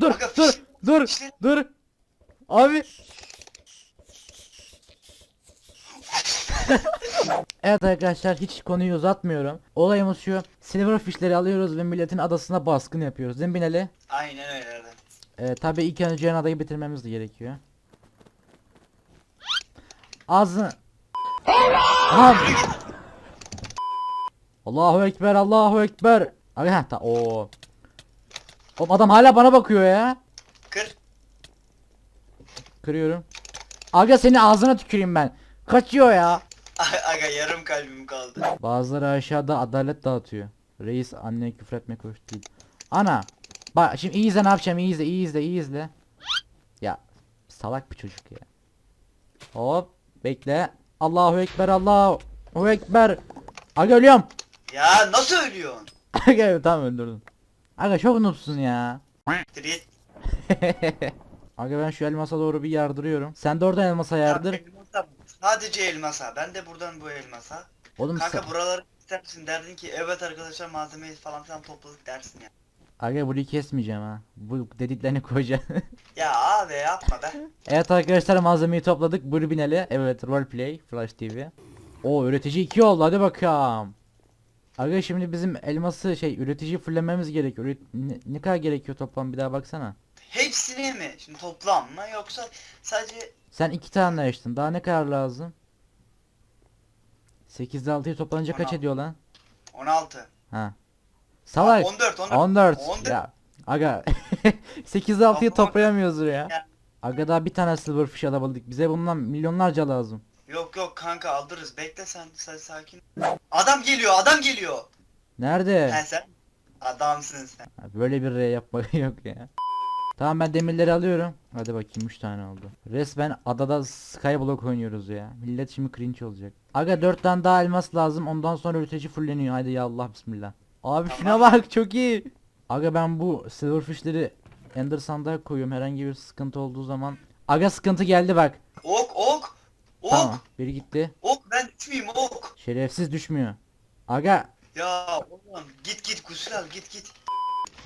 dur Aga, dur fiş- dur dur. Abi. evet arkadaşlar hiç konuyu uzatmıyorum. Olayımız şu. Silverfish'leri alıyoruz ve milletin adasına baskın yapıyoruz. Değil mi Binali? Aynen öyle Erdem. Ee, tabii ilk önce yan adayı bitirmemiz de gerekiyor. Ağzını... Aha! Allahu Ekber, Allahu Ekber. Aga ha, ta o. Oğlum adam hala bana bakıyor ya. Kır. Kırıyorum. Aga seni ağzına tüküreyim ben. Kaçıyor ya. Aga yarım kalbim kaldı. Bazıları aşağıda adalet dağıtıyor. Reis anneye küfür etmek hoş değil. Ana. Bak şimdi iyi izle ne yapacağım iyi izle iyi izle iyi izle. Ya salak bir çocuk ya. Hop bekle. Allahu Ekber Allahu Ekber. Aga ölüyorum. Ya nasıl ölüyorsun? Aga tamam öldürdüm. Aga çok noobsun ya. Aga ben şu elmasa doğru bir yardırıyorum. Sen de oradan elmasa yardır. Elmasa, Sadece elmasa. Ben de buradan bu elmasa. Oğlum Kanka sen... buraları ister misin? Derdin ki evet arkadaşlar malzemeyi falan filan topladık dersin ya. Aga burayı kesmeyeceğim ha. Bu dediklerini koyacağım. Ya abi yapma be. Evet arkadaşlar malzemeyi topladık. Bineli. Evet roleplay Flash TV. O üretici 2 oldu hadi bakalım. Aga şimdi bizim elması şey üretici fullememiz gerekiyor. Üret- ne, ne kadar gerekiyor toplam bir daha baksana. Hepsini mi? Şimdi toplam mı yoksa sadece Sen iki tane açtın. Daha ne kadar lazım? 8'de 6'yı toplanınca kaç 16. ediyor lan? 16. Ha. Salak. 14 14. 14. 14. Ya. Aga. 8'de 6'yı Ama- toplayamıyoruz ya. Ya. Aga daha bir tane silverfish alabildik. Bize bundan milyonlarca lazım. Yok yok kanka aldırırız. Bekle sen, sen sakin. Adam geliyor, adam geliyor. Nerede? He sen adamsın sen. Ha, Böyle bir R yapmak yok ya. Tamam ben demirleri alıyorum. Hadi bakayım 3 tane oldu. Resmen adada skyblock oynuyoruz ya. Millet şimdi cringe olacak. Aga 4 tane daha elmas lazım. Ondan sonra üretici fulleniyor. Hadi ya Allah bismillah. Abi şuna bak çok iyi. Aga ben bu silverfishleri ender sandığa koyuyorum. Herhangi bir sıkıntı olduğu zaman. Aga sıkıntı geldi bak. Ok ok. Ok. Tamam. Biri gitti. Ok ben düşmeyeyim ok. Şerefsiz düşmüyor. Aga. Ya oğlum git git gusül al git git.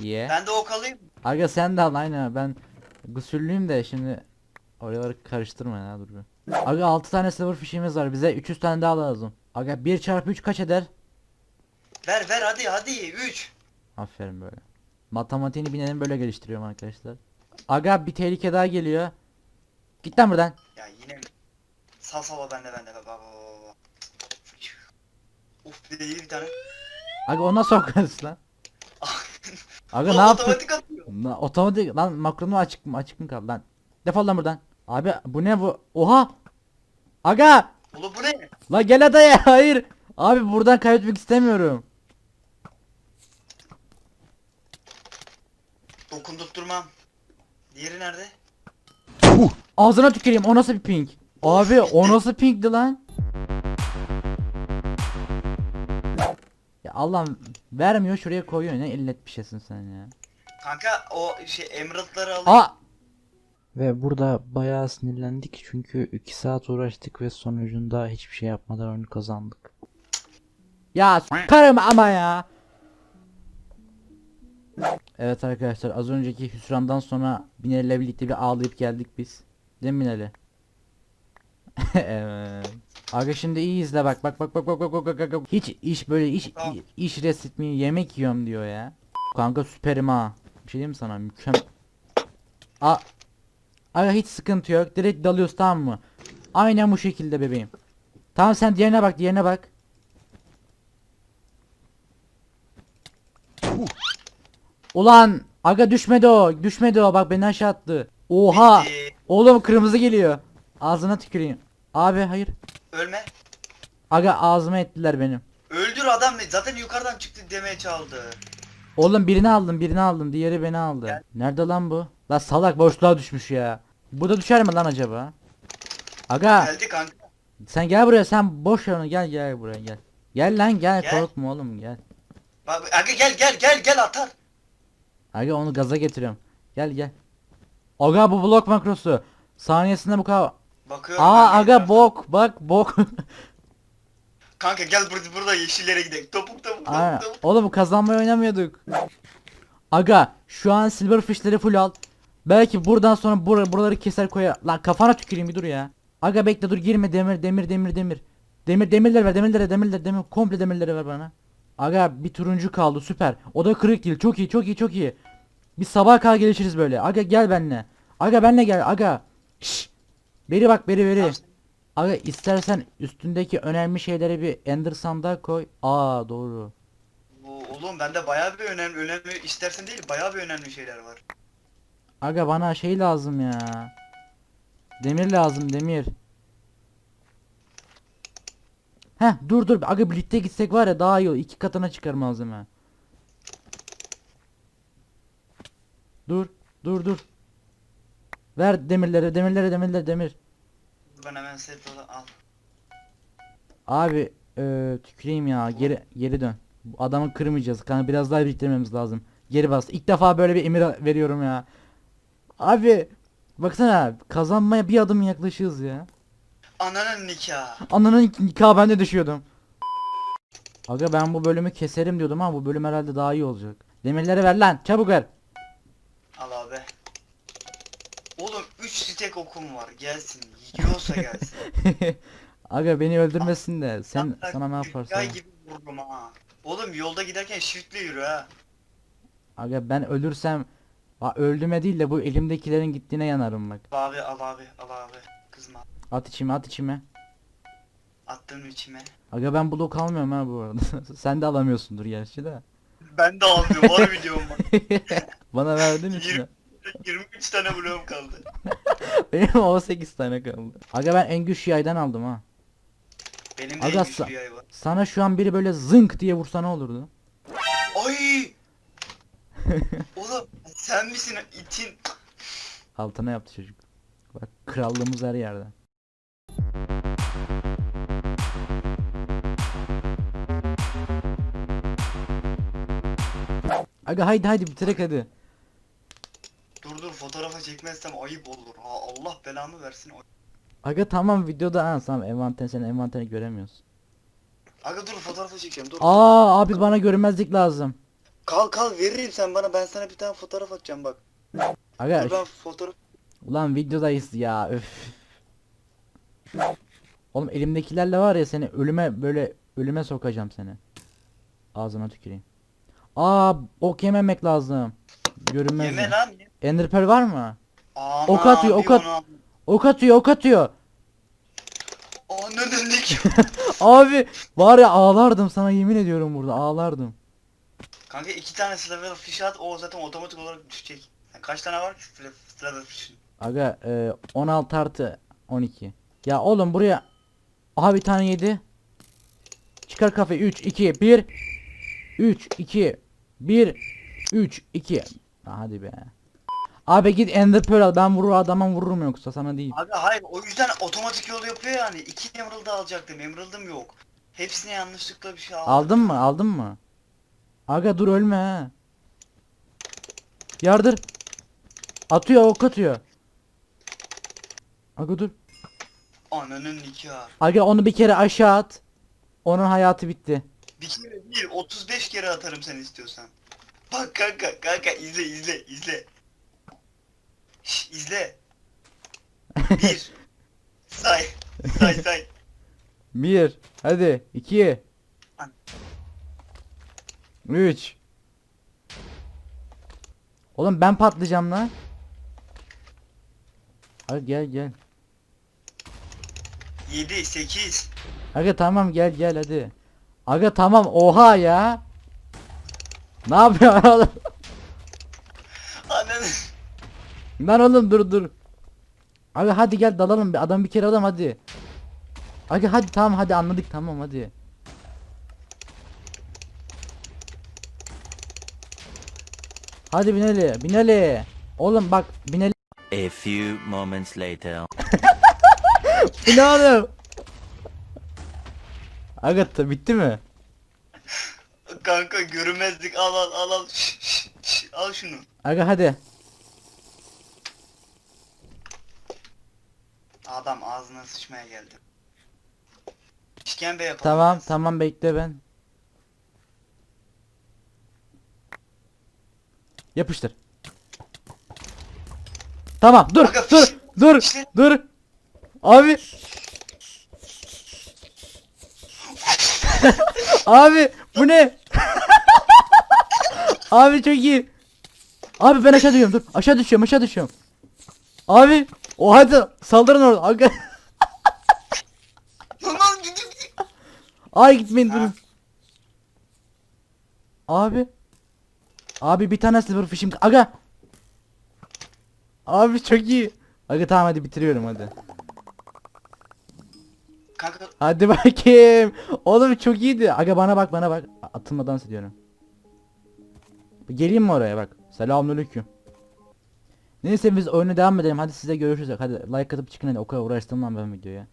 Ye. Ben de ok alayım. Aga sen de al aynen ben gusüllüyüm de şimdi oraları karıştırma ya dur bir. Aga 6 tane silverfish'imiz var bize 300 tane daha lazım. Aga 1 çarpı 3 kaç eder? Ver ver hadi hadi 3. Aferin böyle. Matematiğini binelim böyle geliştiriyorum arkadaşlar. Aga bir tehlike daha geliyor. Git lan buradan. Ya yine Sal sal bende bende baba baba baba. Uf bir de iyi bir tane. Aga o nasıl okuyorsun lan? Aga ne yaptın? Otomatik atıyor. Na- Otomatik lan makronu açık mı açık mı kaldı lan? Defol lan buradan. Abi bu ne bu? Oha! Aga! Oğlum bu ne? La gel adaya hayır. Abi buradan kaybetmek istemiyorum. Dokundurtturmam. Diğeri nerede? Ağzına tüküreyim o nasıl bir pink? Abi o nasıl pinkti lan? Ya Allah'ım vermiyor şuraya koyuyor ne illet bir şeysin sen ya. Kanka o şey emeraldları al. Aa! Ve burada bayağı sinirlendik çünkü 2 saat uğraştık ve sonucunda hiçbir şey yapmadan oyunu kazandık. Ya karım ama ya. Evet arkadaşlar az önceki hüsrandan sonra Binali birlikte bir ağlayıp geldik biz. Değil mi Binali? evet. Aga şimdi iyi izle bak bak bak bak bak bak bak bak bak. Hiç iş böyle iş Tamam. iş resmi yemek yiyorum diyor ya. Kanka süperim ha. Bir şey diyeyim mi sana mükemmel. A Aga hiç sıkıntı yok. Direkt dalıyoruz tamam mı? Aynen bu şekilde bebeğim. Tamam sen diğerine bak diğerine bak. Ulan aga düşmedi o düşmedi o bak beni aşağı attı. Oha oğlum kırmızı geliyor. Ağzına tüküreyim. Abi hayır. Ölme. Aga ağzıma ettiler benim. Öldür adam? Zaten yukarıdan çıktı demeye çaldı. Oğlum birini aldım birini aldım diğeri beni aldı. Gel. Nerede lan bu? La salak boşluğa düşmüş ya. Bu da düşer mi lan acaba? Aga Geldi kanka. sen gel buraya sen boş onu gel gel buraya gel. Gel lan gel, Gel. korkma oğlum gel. Bak aga gel gel gel gel atar. Aga onu gaza getiriyorum. Gel gel. Aga bu blok makrosu. Saniyesinde bu kadar. Bakıyorum. Aa ben aga etrafa. bok bak bok. Kanka gel burada burada yeşillere gidelim. Topuk topuk Aynen. topuk topuk. Oğlum kazanmayı oynamıyorduk. Aga şu an silverfishleri full al. Belki buradan sonra bura- buraları keser koyar. Lan kafana tüküreyim bir dur ya. Aga bekle dur girme demir demir demir demir. Demir demirler ver demirlere demirler demir komple demirleri ver bana. Aga bir turuncu kaldı süper. O da kırık değil çok iyi çok iyi çok iyi. Biz sabaha kadar gelişiriz böyle. Aga gel benle. Aga benle gel aga. Şş. Beri bak beri beri. Aga istersen üstündeki önemli şeyleri bir ender sandığa koy. Aa doğru. Oo, Oğlum bende bayağı bir önemli önemli istersen değil bayağı bir önemli şeyler var. Aga bana şey lazım ya. Demir lazım demir. Heh dur dur aga birlikte gitsek var ya daha iyi olur. İki katına çıkar malzeme. Dur dur dur. Ver demirleri demirleri demirleri demir. Ben hemen set dola- al. Abi eee tüküreyim ya geri geri dön. Bu adamı kırmayacağız. Kanka biraz daha biriktirmemiz lazım. Geri bas. İlk defa böyle bir emir veriyorum ya. Abi baksana kazanmaya bir adım yaklaşıyoruz ya. Ananın nikahı. Ananın nikahı ben de düşüyordum. Aga ben bu bölümü keserim diyordum ama bu bölüm herhalde daha iyi olacak. Demirleri ver lan çabuk ver. Al abi. Oğlum 3 stek okum var gelsin. Yiyorsa gelsin. Aga beni öldürmesin de sen Hatta sana ne Yay yaparsan. gibi vururum ha. Oğlum yolda giderken shift'le yürü ha. Aga ben ölürsem ha, öldüme değil de bu elimdekilerin gittiğine yanarım bak. Al abi al abi al abi. Kızma. At içime at içime. Attım içime. Aga ben blok almıyorum ha bu arada. Sen de alamıyorsundur gerçi de. Ben de almıyorum var videom var. Bana için. Yirmi- 23 tane bloğum kaldı. Benim 18 tane kaldı. Aga ben en güçlü yaydan aldım ha. Benim de Aga en güçlü yay var. Sana şu an biri böyle zınk diye vursa ne olurdu? Ay! Oğlum sen misin itin? Altına yaptı çocuk. Bak krallığımız her yerde. Aga haydi haydi bitirek hadi. Çekmezsem ayıp olur. Ha, Allah belamı versin. Aga tamam videoda ha tamam envanter senin envanterini göremiyoruz. Aga dur fotoğrafa çekeceğim dur. Aa abi bana görünmezlik lazım. Kal kal veririm sen bana ben sana bir tane fotoğraf atacağım bak. Aga Dur ben fotoğraf ulan videodayız ya öf. Oğlum elimdekilerle var ya seni ölüme böyle ölüme sokacağım seni. Ağzına tüküreyim. Aa ok yememek lazım. Görünmez. yeme lan. Ender Pearl var mı? Aman Ok atıyor, ok at- onu al. Ok atıyor ok atıyor. Ananın nik. Abi var ya ağlardım sana yemin ediyorum burada ağlardım. Kanka iki tane level fish at o zaten otomatik olarak düşecek. Yani kaç tane var level fish'in? Aga e, 16 artı 12. Ya oğlum buraya Aha bir tane yedi. Çıkar kafayı 3 2 1 3 2 1 3 2 Hadi be. Abi git Ender Pearl al ben vurur adama vururum yoksa sana değil. Abi hayır o yüzden otomatik yol yapıyor yani. İki emerald alacaktım emerald'ım yok. Hepsine yanlışlıkla bir şey aldım. Aldın mı? Aldın mı? Aga dur ölme ha. Yardır. Atıyor ok atıyor. Aga dur. Ananın nikahı. Aga onu bir kere aşağı at. Onun hayatı bitti. Bir kere değil 35 kere atarım sen istiyorsan. Bak kanka kanka izle izle izle. Şş, izle. Bir. say. Say say. Bir. Hadi. iki. Üç. Oğlum ben patlayacağım lan. Hadi gel gel. 7 8. Aga tamam gel gel hadi. Aga tamam oha ya. Ne yapıyorsun oğlum? Ananı. Lan oğlum dur dur. Aga hadi gel dalalım bir adam bir kere alalım hadi. Aga hadi tamam hadi anladık tamam hadi. Hadi bineli bineli. Oğlum bak bineli. A few moments later. Ne oğlum? Aga ta- bitti mi? Kanka görünmezlik al al al al. Şş, şş, şş, al şunu. Aga hadi. Adam ağzına sıçmaya geldi. İşkembe yapalım. Tamam biraz. tamam bekle ben. Yapıştır. Tamam dur Kanka, dur fiş- dur fişleri- dur. Abi. Abi bu ne? Abi çok iyi. Abi ben aşağı düşüyorum dur. Aşağı düşüyorum aşağı düşüyorum. Abi. O hadi saldırın orada. Aga- gidiyor gidiyor. Ay gitmeyin durun. Abi. Abi bir tane silver fish'im. Aga. Abi çok iyi. Aga tamam hadi bitiriyorum hadi. Kanka Hadi bakayım. Oğlum çok iyiydi. Aga bana bak bana bak. Atılmadan ediyorum. Geleyim mi oraya bak. Selamünaleyküm. Neyse biz oyuna devam edelim. Hadi size görüşürüz. Hadi like atıp çıkın hadi. O kadar uğraştım lan ben videoya.